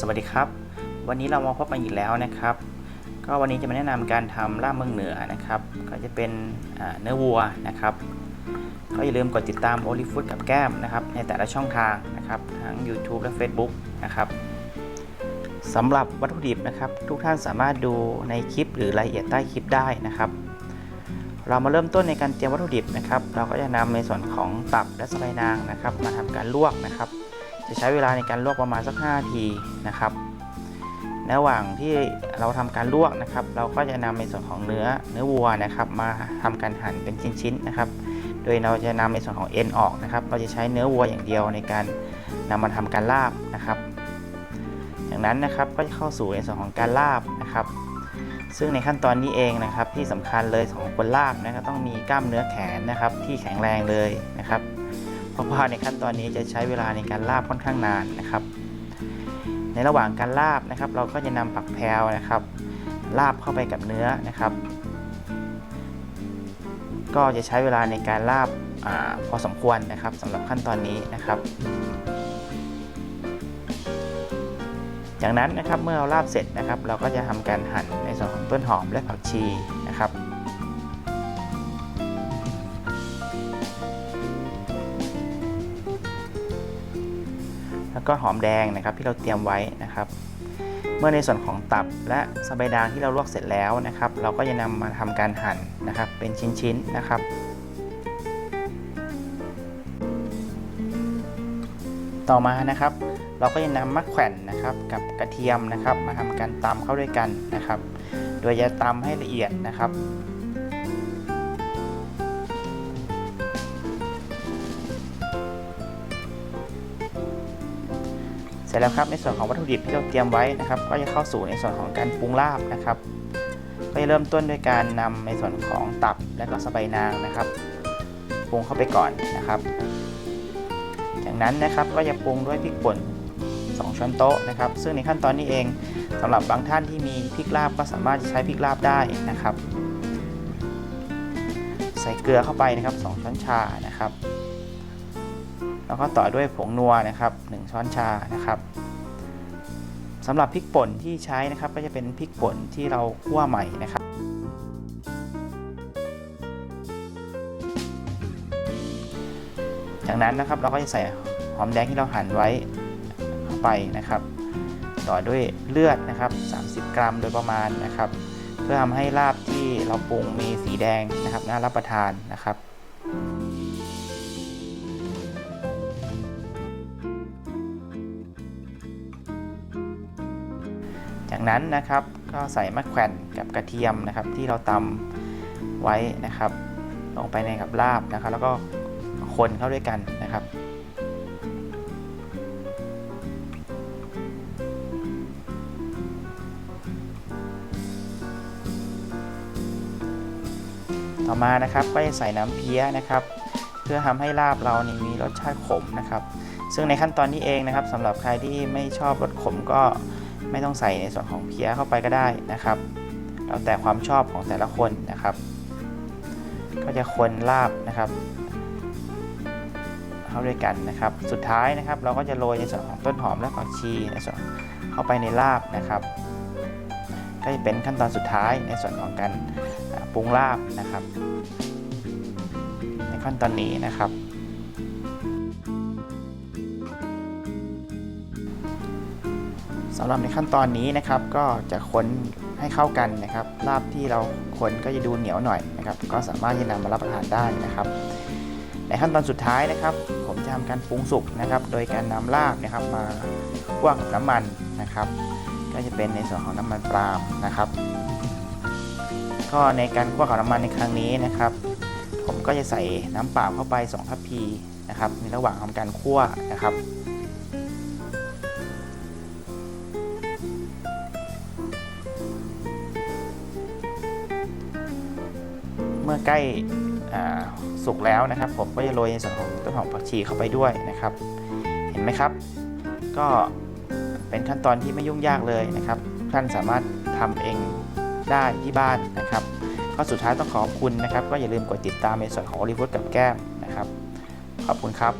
สวัสดีครับ วันนี้เรามาพบกันอีกแล้วนะครับ ก็วันนี้จะมาแนะนำการทำลาบเมืองเหนือนะครับ ก็จะเป็นเนื้อวัวนะครับ ก็อย่าลืมกดติดตามโอลิฟูดกับแก้มนะครับในแต่ละช่องทางนะครับทั้ง YouTube และ Facebook นะครับสำหรับวัตถุดิบนะครับ ทุกท่านสามารถดูในคลิปหรือรายละเอียดใต้คลิปได้นะครับ เรามาเริ่มต้นในการเตรียมวัตถุดิบนะครับ เราก็จะนำในส่วนของตับและสะใภ้นางนะครับ มาทำการลวกนะครับ จะใช้เวลาในการลวกประมาณสัก5นาทีนะครับระหว่างที่เราทำการลวกนะครับ เราก็จะนำในส่วนของเนื้อเนื้อวัวนะครับ มาทำการหั่นเป็นชิ้นๆนะครับ โดยเราจะนำในส่วนของเอ็นออกนะครับ เราจะใช้เนื้อวัวอย่างเดียวในการนำมาทำการลาบนะครับ จากนั้นนะครับก็จะเข้าสู่ในส่วนของการลาบนะครับ ซึ่งในขั้นตอนนี้เองนะครับ ที่สำคัญเลยของคนลาบนะครับต้องมีกล้ามเนื้อแขนนะครับ ที่แข็งแรงเลยนะครับ เพราะว่าในขั้นตอนนี้จะใช้เวลาในการลาบค่อนข้างนานนะครับ ในระหว่างการลาบนะครับ เราก็จะนำผักแพรวนะครับ ลาบเข้าไปกับเนื้อนะครับ ก็จะใช้เวลาในการลาบอาพอสมควรนะครับสำหรับขั้นตอนนี้นะครับ จากนั้นนะครับเมื่อเราลาบเสร็จนะครับ เราก็จะทำการหั่นในส่วนของต้นหอมและผักชี แล้วก็หอมแดงนะครับที่เราเตรียมไว้นะครับ เมื่อในส่วนของตับและสะใบดางที่เราลวกเสร็จแล้วนะครับ เราก็จะนำมาทำการหั่นนะครับ เป็นชิ้นๆนะครับ ต่อมานะครับ เราก็จะนำมะแขวนนะครับกับกระเทียมนะครับ มาทำการตำเข้าด้วยกันนะครับ โดยจะตำให้ละเอียดนะครับ ร็จแล้วครับในส่วนของวัตถุดิบที่เราเตรียมไว้นะครับ ก็จะเข้าสู่ในส่วนของการปรุงลาบนะครับ ก็จะเริ่มต้นด้วยการนำในส่วนของตับและก็สะใบนางนะครับปรุงเข้าไปก่อนนะครับ จากนั้นนะครับก็จะปรุงด้วยพริกป่น2ช้อนโต๊ะนะครับ ซึ่งในขั้นตอนนี้เองสำหรับบางท่านที่มีพริกลาบก็สามารถใช้พริกลาบได้นะครับ ใส่เกลือเข้าไปนะครับ 2 ช้อนชานะครับ แล้วก็ต่อด้วยผงนัวนะครับ 1 ช้อนชานะครับสำหรับพริกป่นที่ใช้นะครับ ก็จะเป็นพริกป่นที่เราคั่วใหม่นะครับจากนั้นนะครับเราก็จะใส่หอมแดงที่เราหั่นไว้เข้าไปนะครับ ต่อด้วยเลือดนะครับ 30 กรัมโดยประมาณนะครับ เพื่อทำให้ลาบที่เราปรุงมีสีแดงนะครับน่ารับประทานนะครับ จากนั้นนะครับก็ใส่มะแขวนกับกระเทียมนะครับ ที่เราตำไว้นะครับ ลงไปในกับลาบนะครับ แล้วก็คนเข้าด้วยกันนะครับต่อมานะครับก็จะใส่น้ำเพี้ยนะครับ เพื่อทำให้ลาบเรานี่มีรสชาติขมนะครับ ซึ่งในขั้นตอนนี้เองนะครับสำหรับใครที่ไม่ชอบรสขมก็ ไม่ต้องใส่ในส่วนของเพี้ยเข้าไปก็ได้นะครับ แล้วแต่ความชอบของแต่ละคนนะครับ ก็จะคนลาบนะครับเข้าด้วยกันนะครับ สุดท้ายนะครับ เราก็จะโรยในส่วนของต้นหอมและผักชีในส่วนเข้าไปในลาบนะครับ ก็จะเป็นขั้นตอนสุดท้ายในส่วนของการปรุงลาบนะครับ ในขั้นตอนนี้นะครับำหรับในขั้นตอนนี้นะครับ ก็จะคนให้เข้ากันนะครับลาบที่เราคนก็จะดูเหนียวหน่อยนะครับ ก็สามารถที่นำมารับประทานได้นะครับ ในขั้นตอนสุดท้ายนะครับ ผมจะทำการปรุงสุกนะครับ โดยการนำลาบนะครับมาคั่วกับน้ำมันนะครับ ก็จะเป็นในส่วนของน้ำมันปาล์มนะครับ ก็ในการคั่วกับน้ำมันในครั้งนี้นะครับ ผมก็จะใส่น้ำเปล่าเข้าไป2ทัพพีนะครับในระหว่างทำการคั่วนะครับ เมื่อใกล้สุกแล้วนะครับ ผมก็จะโรยในส่วนของต้นหอมผักชีเข้าไปด้วยนะครับ เห็นไหมครับ ก็เป็นขั้นตอนที่ไม่ยุ่งยากเลยนะครับ ท่านสามารถทำเองได้ที่บ้านนะครับ ก็สุดท้ายต้องขอบคุณนะครับ ก็อย่าลืมกดติดตามในส่วนของโอลิฟ o ดกับแก้มนะครับ ขอบคุณครับ